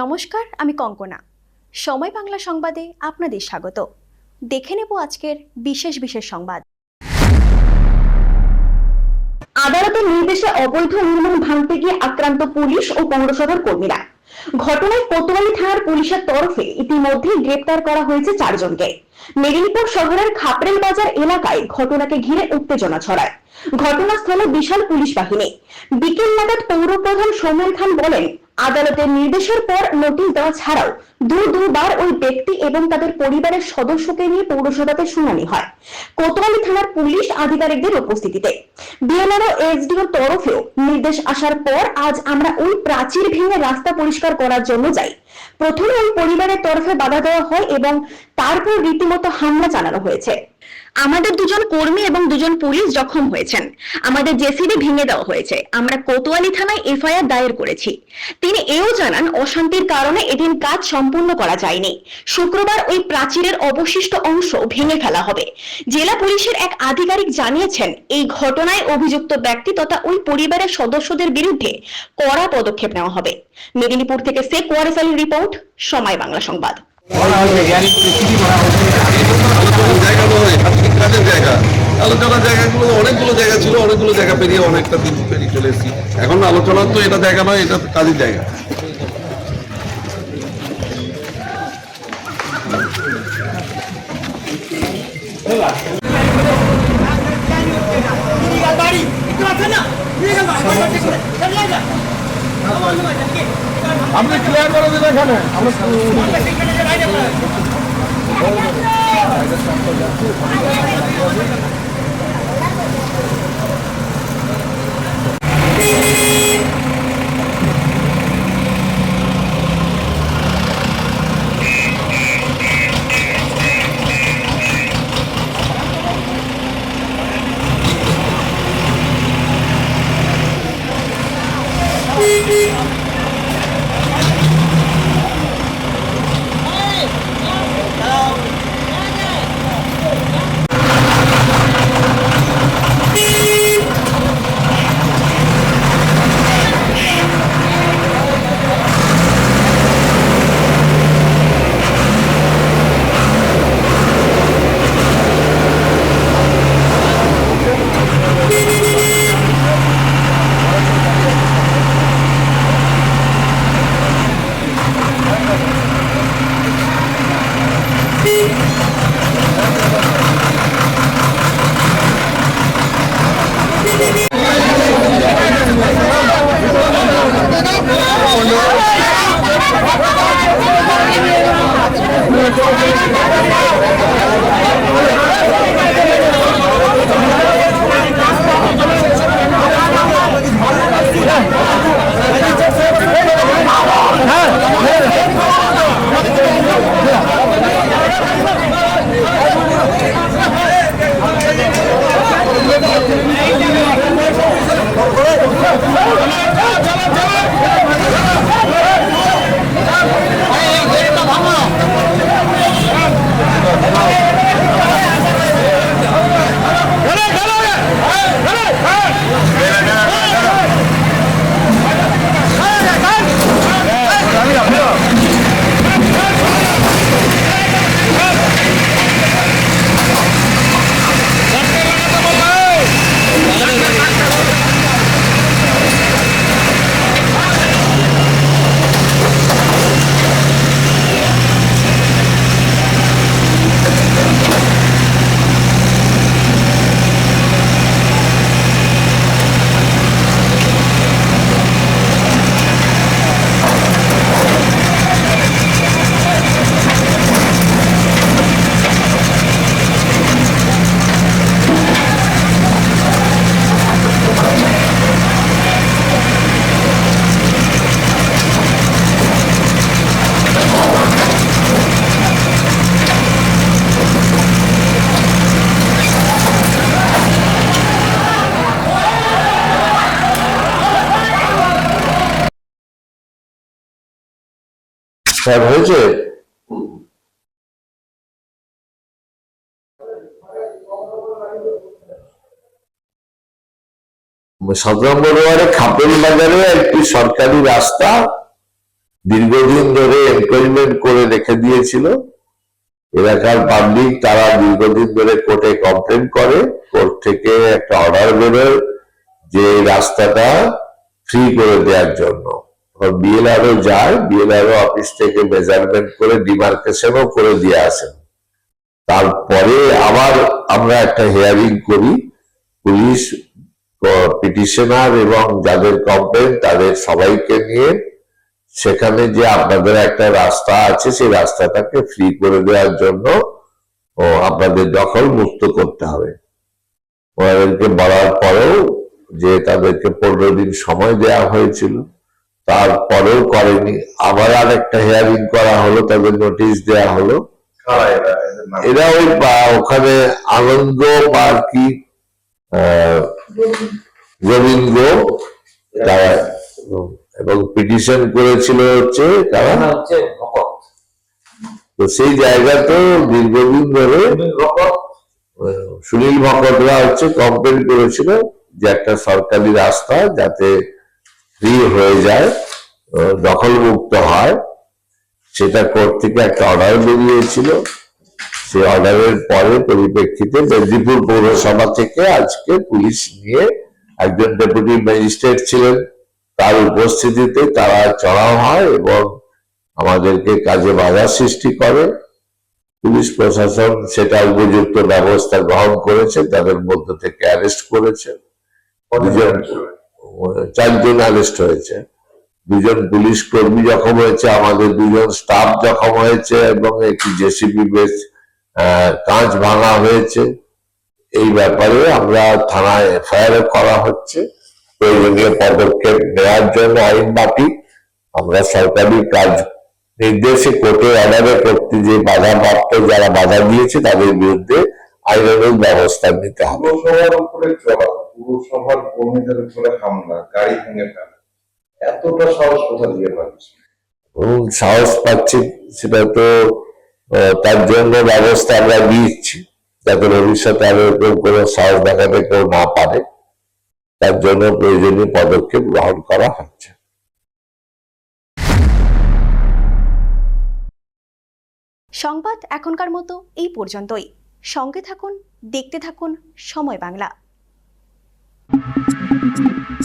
নমস্কার, আমি কঙ্কনা। সময় বাংলা সংবাদে আপনাদের স্বাগত। দেখে নেব আজকের বিশেষ বিশেষ সংবাদ। আদালতের নির্দেশে অবৈধ নির্মাণ ভাঙতে গিয়ে আক্রান্ত পুলিশ ও পৌরসভার কর্মীরা। ঘটনায় কোতোয়ালি থানার পুলিশের তরফে ইতিমধ্যেই গ্রেপ্তার করা হয়েছে চারজনকে। মেদিনীপুর শহরের খাপরেল বাজার এলাকায় ঘটনাকে ঘিরে উত্তেজনা ছড়ায়। ঘটনাস্থলে বিশাল পুলিশ বাহিনী। বিকেল নাগাদ পৌরপ্রধান সৌমেন খান বলেন আদালতের নির্দেশের পর নোটিশ দেওয়া ছাড়াও দু, দুবার ওই ব্যক্তি এবং তাদের পরিবারের সদস্যকে নিয়ে পৌরসভাতে শুনানি হয়। কোতোয়ালি থানার পুলিশ আধিকারিকদের উপস্থিতিতে। বিএলআরও এসডিও তরফেও নির্দেশ আসার পর আজ আমরা ওই প্রাচীর ভেঙে রাস্তা পরিষ্কার করার জন্য যাই। প্রথমে ওই পরিবারের তরফে বাধা দেওয়া হয় এবং তারপর রীতিমতো হামলা চালানো হয়েছে। আমাদের দুজন কর্মী এবং দুজন পুলিশ জখম হয়েছেন। আমাদের জেসিবি ভেঙে দেওয়া হয়েছে। আমরা কোতোয়ালি থানায় এফআইআর দায়ের করেছি। তিনি এও জানান, অশান্তির কারণে এদিন কাজ সম্পূর্ণ করা যায়নি। শুক্রবার ওই প্রাচীরের অবশিষ্ট অংশ ভেঙে ফেলা হবে। জেলা পুলিশের এক আধিকারিক জানিয়েছেন, এই ঘটনায় অভিযুক্ত ব্যক্তি তথা ওই পরিবারের সদস্যদের বিরুদ্ধে কড়া পদক্ষেপ নেওয়া হবে। মেদিনীপুর থেকে শেখ ওয়ারেস রিপোর্ট, সময় বাংলা সংবাদ। আলোচনার জায়গাগুলো অনেকগুলো জায়গা ছিল অনেকগুলো জায়গা পেরিয়ে অনেকটা দিন পেরিয়ে চলে এসেছি। এখন আলোচনার তো এটা জায়গা নয় এটা কাজের জায়গা। আপনি ক্লিয়ার করে দিন এখানে। আমরা স্যার হয়েছে? সতেরো নম্বর ওয়ার্ডে খাপেল বাজারে একটি সরকারি রাস্তা দীর্ঘদিন ধরে এনকোয়ারমেন্ট করে রেখে দিয়েছিল। এলাকার পাবলিক তারা দীর্ঘদিন ধরে কোর্টে কমপ্লেন করে। কোর্ট থেকে একটা অর্ডার বেরোয় যে রাস্তাটা ফ্রি করে দেওয়ার জন্য। বিএলআরও যায় বিএলআরও অফিস থেকে মেজারমেন্ট করে ডিমার্কেশনও করে দিয়ে আসেন। তারপরে আবার আমরা একটা হিয়ারিং করি। পুলিশ পিটিশনার এবং যাদের কমপ্লেন তাদের সবাইকে নিয়ে সেখানে যে আপনাদের একটা রাস্তা আছে, সেই রাস্তাটাকে ফ্রি করে দেওয়ার জন্য আপনাদের দখল মুক্ত করতে হবে। ওনাদেরকে বলার পরেও যে তাদেরকে পনেরো দিন সময় দেওয়া হয়েছিল। তারপরেও করেনি। আবার আর একটা হিয়ারিং করা হলো তাদের নোটিশ দেওয়া হলো। এরা ওই ওখানে আনন্দ পার্কি রবীন্দ্র তারা এবং পিটিশন করেছিল হচ্ছে তারা। তো সেই জায়গা তো দীর্ঘদিন ধরে সুনীল ভকতরা হচ্ছে কমপ্লেন করেছিল যে একটা সরকারি রাস্তা যাতে ফ্রি হয়ে যায় দখলমুক্ত হয়। সেটা কোর্ট থেকে একটা অর্ডার বেরিয়েছিল। সেই অর্ডারের পরে পরিপ্রেক্ষিতে মেদিনীপুর পৌরসভা থেকে আজকে পুলিশ নিয়ে একজন ডেপুটি ম্যাজিস্ট্রেট ছিলেন। তার উপস্থিতিতে তারা চড়াও হয় এবং আমাদেরকে কাজে বাধা সৃষ্টি করে। পুলিশ প্রশাসন সেটা উপযুক্ত ব্যবস্থা গ্রহণ করেছে তাদের মধ্য থেকে অ্যারেস্ট করেছে। চারজন অ্যারেস্ট হয়েছে। দুজন পুলিশ কর্মী জখম হয়েছে, আমাদের দুজন স্টাফ জখম হয়েছে এবং একটি জেসিবি বেশ কাঁচ ভাঙা হয়েছে। এই ব্যাপারে আমরা থানায় এফআইআর করা হচ্ছে। প্রয়োজনীয় পদক্ষেপ নেওয়ার জন্য আইন মাফিক আমরা সরকারি কাজ নির্দেশে কোর্টে অর্ডারে করতে যে বাধা প্রাপ্ত যারা বাধা দিয়েছে, তাদের বিরুদ্ধে আইনানুগ ব্যবস্থা নিতে হবে। পুরসভার কর্মীদের উপরে হামলা গাড়ি ভেঙে ফেলা। এতটা সাহস কোথা দিয়ে পাচ্ছি? সাহস পাচ্ছি সেটা তো তার জন্য ব্যবস্থা আমরা দিচ্ছি যাতে ভবিষ্যতে আর এরকম কোনো সাহস দেখাতে কেউ না পারে। তার জন্য প্রয়োজনীয় পদক্ষেপ গ্রহণ করা হচ্ছে। সংবাদ এখনকার মতো এই পর্যন্তই। সঙ্গে থাকুন দেখতে থাকুন সময় বাংলা। Thank you.